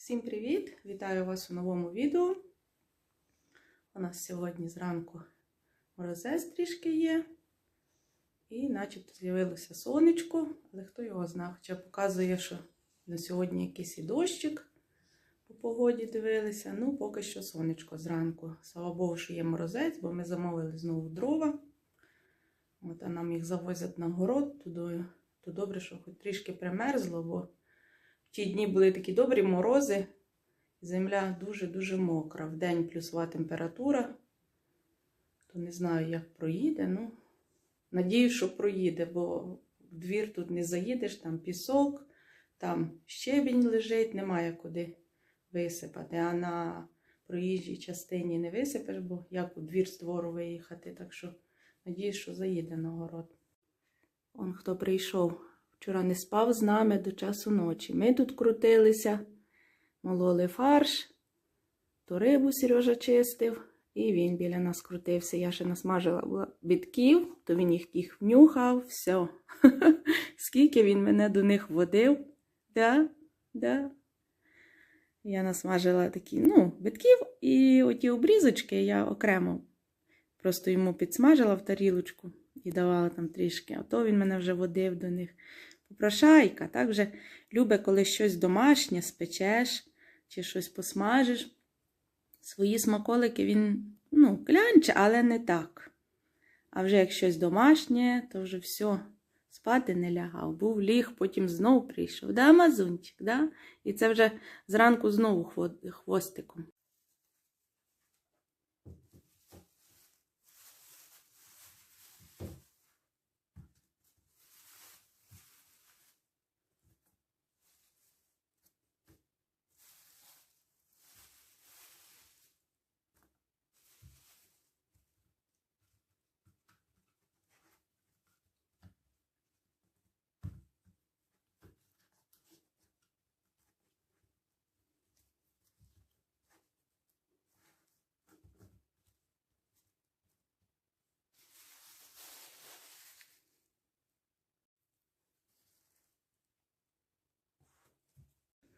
Всім привіт! Вітаю вас у новому відео. У нас сьогодні зранку морозець трішки є. І начебто з'явилося сонечко, але хто його знає, хоча показує, що на сьогодні якийсь і дощик по погоді дивилися. Ну, поки що сонечко зранку. Слава Богу, що є морозець, бо ми замовили знову дрова. От, а нам їх завозять на город туди. То добре, що хоч трішки примерзло, бо ті дні були такі добрі морози. Земля дуже-дуже мокра. В день плюсова температура. То не знаю, як проїде. Ну, надію, що проїде, бо в двір тут не заїдеш, там пісок, там щебінь лежить, немає куди висипати. А на проїжджій частині не висипеш, бо як у двір з двору виїхати. Так що надію, що заїде на город. Он хто прийшов. Вчора не спав з нами до часу ночі. Ми тут крутилися, мололи фарш, то рибу Сережа чистив, і він біля нас крутився. Я ще насмажила бітків, то він їх їх внюхав, все. Скільки він мене до них водив. Да, да. Я насмажила такі, ну, битків, і оті обрізочки я окремо просто йому підсмажила в тарілочку і давала там трішки, а то він мене вже водив до них. Попрошайка, так вже любить, коли щось домашнє спечеш чи щось посмажиш. Свої смаколики він, ну, клянче, але не так. А вже як щось домашнє, то вже все, спати не лягав. Був ліг, потім знов прийшов. Да, мазунчик, да? І це вже зранку знову хвостиком.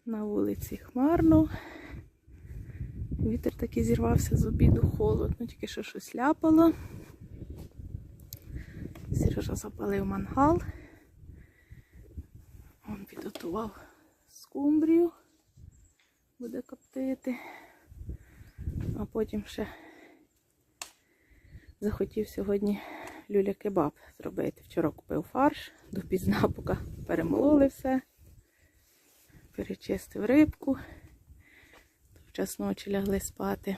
На вулиці хмарно. Вітер таки зірвався з обіду холодно, тільки що щось ляпало. Сережа запалив мангал. Он підготував скумбрію, буде коптити. А потім ще захотів сьогодні люля кебаб зробити. Вчора купив фарш, допізна, поки перемололи все перечистив рибку, час ночі лягли спати.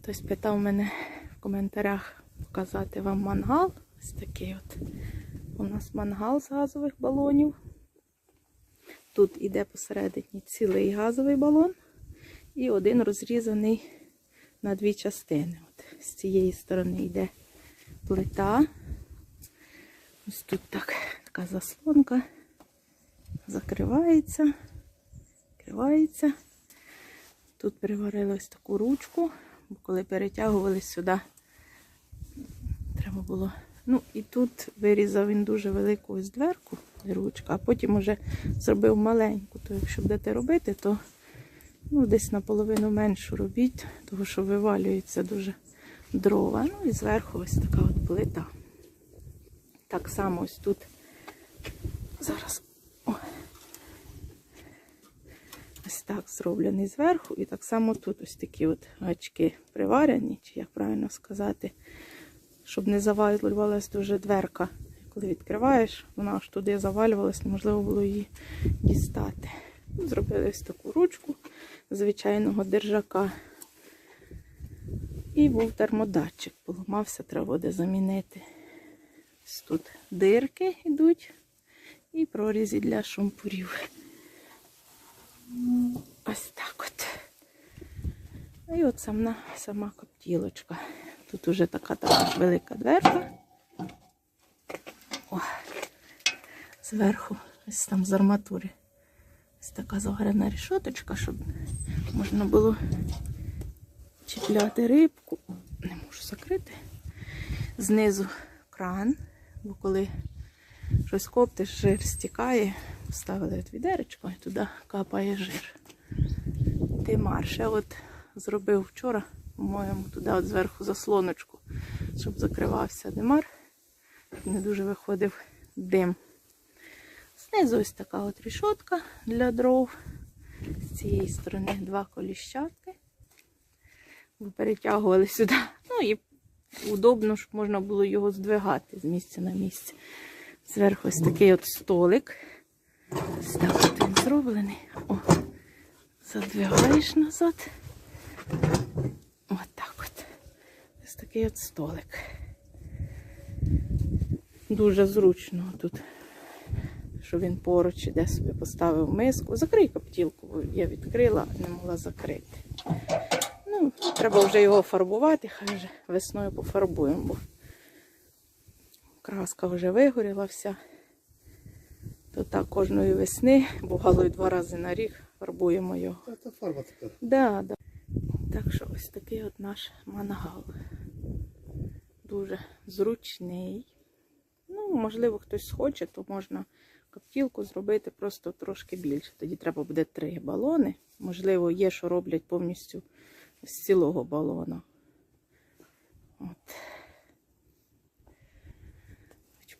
Хтось питав мене в коментарях показати вам мангал. Ось такий от. У нас мангал з газових балонів. Тут іде посередині цілий газовий балон і один розрізаний на дві частини. От З цієї сторони йде плита. Ось тут так, така заслонка закривається, відкривається. Тут приварили таку ручку, бо коли перетягували сюди, треба було. Ну, і тут вирізав він дуже велику ось дверку, ручка, а потім вже зробив маленьку. То якщо будете робити, то ну, десь наполовину меншу робіть, тому що вивалюється дуже дрова. Ну і зверху ось така от плита. Так само ось тут зараз Ось так зроблений зверху. І так само тут ось такі от гачки приварені, чи як правильно сказати, щоб не завалювалась дуже дверка. Коли відкриваєш, вона аж туди завалювалась, неможливо було її дістати. Зробили ось таку ручку звичайного держака. І був термодатчик, поламався, треба буде замінити. Ось тут дирки йдуть і прорізі для шампурів. Ось так от. І от сама, сама коптілочка. Тут уже така така велика дверка. О, зверху, ось там з арматури. Ось така загорена решоточка, щоб можна було чіпляти рибку. Не можу закрити. Знизу кран, бо коли щось коптиш, жир стікає, Поставили от відеречко і туди капає жир. Димар ще от зробив вчора, по-моєму, туди от зверху заслоночку, щоб закривався димар. Не дуже виходив дим. Знизу ось така от рішотка для дров. З цієї сторони два коліщатки. Перетягували сюди. Ну і удобно, щоб можна було його здвигати з місця на місце. Зверху ось такий от столик. Ось так от він зроблений. О, задвигаєш назад. Ось так от. Ось такий от столик. Дуже зручно тут, що він поруч іде собі поставив миску. Закрий коптілку, бо я відкрила, не могла закрити. Ну, треба вже його фарбувати, хай вже весною пофарбуємо, бо краска вже вигоріла вся. То так кожної весни, бувало і два рази на рік фарбуємо його. Це фарба така. Да, да. Так що ось такий от наш мангал. Дуже зручний. Ну, можливо, хтось схоче, то можна коптілку зробити просто трошки більше. Тоді треба буде три балони. Можливо, є, що роблять повністю з цілого балона. От.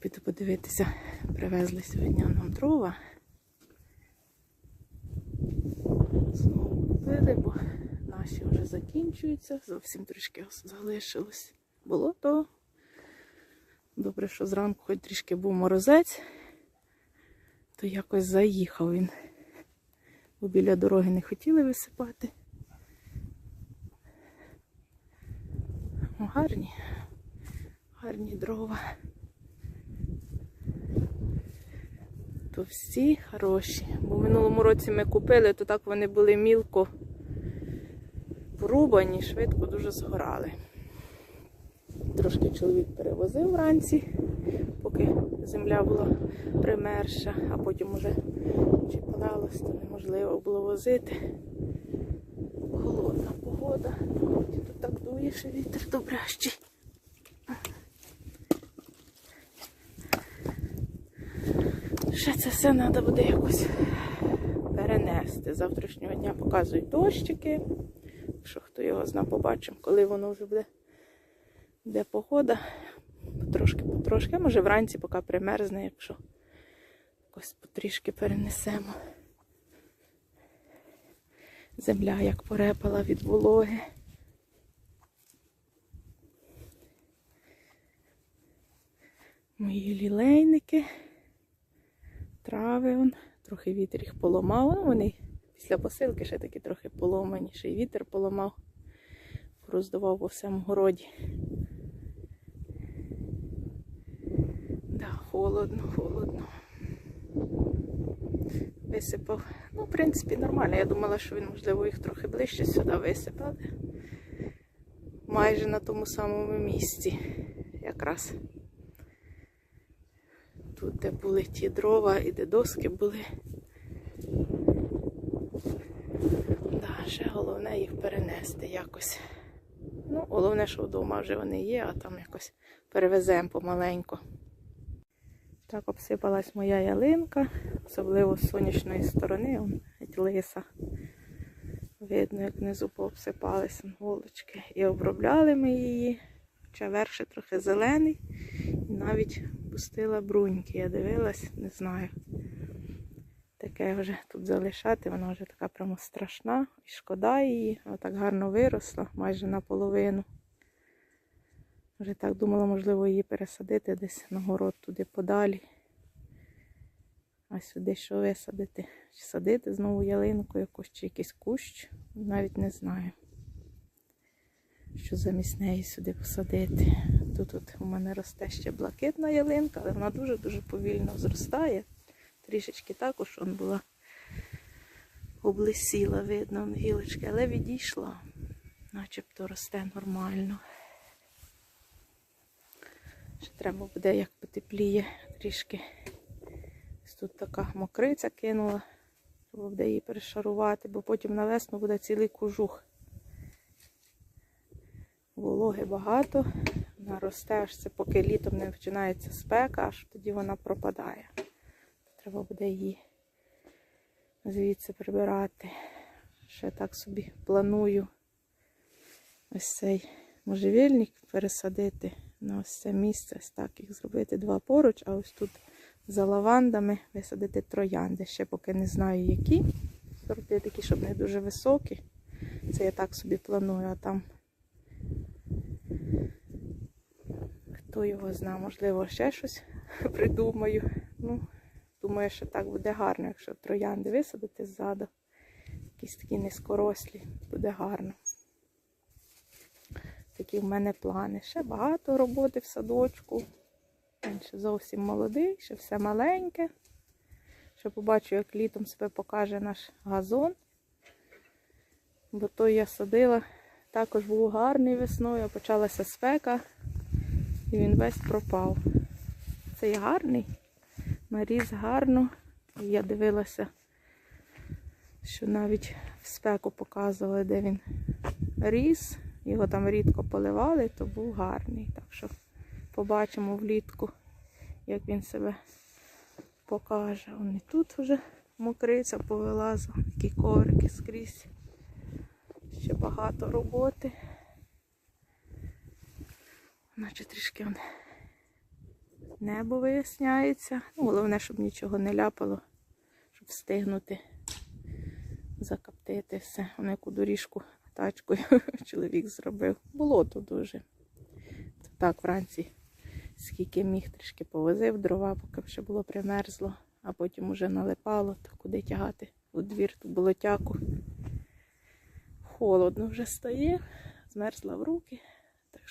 Піти подивитися. Привезли сьогодні нам дрова. Знову купили, бо наші вже закінчуються. Зовсім трішки залишилось болото. Добре, що зранку хоч трішки був морозець, то якось заїхав він. Бо біля дороги не хотіли висипати. Гарні, гарні дрова. То всі хороші. Бо в минулому році ми купили, то так вони були мілко порубані, швидко дуже згорали. Трошки чоловік перевозив вранці, поки земля була примерша, а потім уже чи палалось, то неможливо було возити. Холодна погода. Тут так дує, що вітер добрящий. Ще це все треба буде якось перенести. Завтрашнього дня показують дощики. Що хто його зна, побачимо, коли воно вже буде де погода. Потрошки, потрошки. А може вранці, поки примерзне, якщо якось потрішки перенесемо. Земля як порепала від вологи. Мої лілейники, трави, он, трохи вітер їх поламав. Ну, вони після посилки ще такі трохи поломані, ще й вітер поламав, роздавав по всьому городі. Да, холодно, холодно. Висипав. Ну, в принципі, нормально. Я думала, що він, можливо, їх трохи ближче сюди висипав. Майже на тому самому місці. Якраз тут, де були ті дрова і де доски були. Да, ще головне їх перенести якось. Ну, головне, що вдома вже вони є, а там якось перевеземо помаленьку. Так обсипалась моя ялинка, особливо з сонячної сторони, он геть лиса. Видно, як внизу пообсипалися голочки. І обробляли ми її. Хоча верх ще трохи зелений. І навіть пустила бруньки. Я дивилась, не знаю. Таке вже тут залишати, вона вже така прямо страшна. І шкода її. Вона так гарно виросла, майже наполовину. Вже так думала, можливо, її пересадити десь на город туди подалі. А сюди що висадити? Чи садити знову ялинку якусь, чи якийсь кущ? Навіть не знаю. Що замість неї сюди посадити. Тут у мене росте ще блакитна ялинка, але вона дуже-дуже повільно зростає. Трішечки також он була облисіла, видно, гілочки, але відійшла, начебто росте нормально. Ще треба буде, як потепліє трішки. Тут така мокриця кинула. Треба буде її перешарувати, бо потім на весну буде цілий кожух. Вологи багато, вона росте, це поки літом не починається спека, аж тоді вона пропадає. Треба буде її звідси прибирати. Ще так собі планую ось цей можжевельник пересадити на ось це місце. Ось так їх зробити два поруч, а ось тут за лавандами висадити троянди. Ще поки не знаю які. Сорти такі, щоб не дуже високі. Це я так собі планую, а там хто його знає, можливо, ще щось придумаю. Ну, думаю, що так буде гарно, якщо троянди висадити ззаду. Якісь такі низькорослі, буде гарно. Такі в мене плани. Ще багато роботи в садочку. Він ще зовсім молодий, ще все маленьке. Ще побачу, як літом себе покаже наш газон. Бо той я садила, також був гарний весною, почалася спека, і він весь пропав. Цей гарний, наріс гарно. Я дивилася, що навіть в спеку показували, де він ріс. Його там рідко поливали, то був гарний. Так що побачимо влітку, як він себе покаже. Он і тут вже мокриця повилазила, такі коврики скрізь. Ще багато роботи. Наче трішки он небо виясняється. Ну, головне, щоб нічого не ляпало, щоб встигнути закоптити все. Вон яку доріжку тачкою чоловік зробив. Було тут дуже. Це так вранці, скільки міг, трішки повозив дрова, поки ще було примерзло, а потім уже налипало, то куди тягати у двір, тут було тяку. Холодно вже стає, змерзла в руки,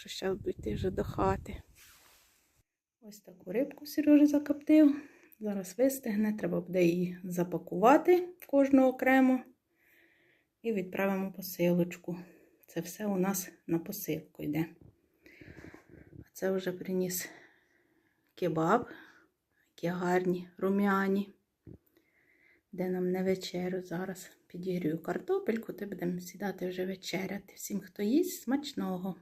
що зараз буду йти вже до хати. Ось таку рибку Сережа закоптив. Зараз вистигне, треба буде її запакувати кожну окремо і відправимо посилочку. Це все у нас на посилку йде. А це вже приніс кебаб, які гарні, рум'яні. Де нам не вечерю. Зараз підігрію картопельку, то будемо сідати вже вечеряти. Всім, хто їсть, смачного.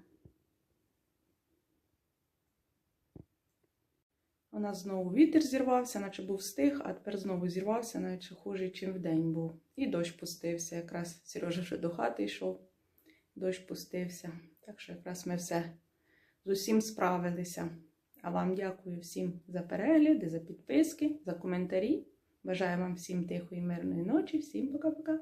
У нас знову вітер зірвався, наче був стих, а тепер знову зірвався, наче хуже, чим вдень був. І дощ пустився. Якраз Сережа вже до хати йшов, дощ пустився. Так що якраз ми все з усім справилися. А вам дякую всім за перегляди, за підписки, за коментарі. Бажаю вам всім тихої, мирної ночі. Всім пока-пока.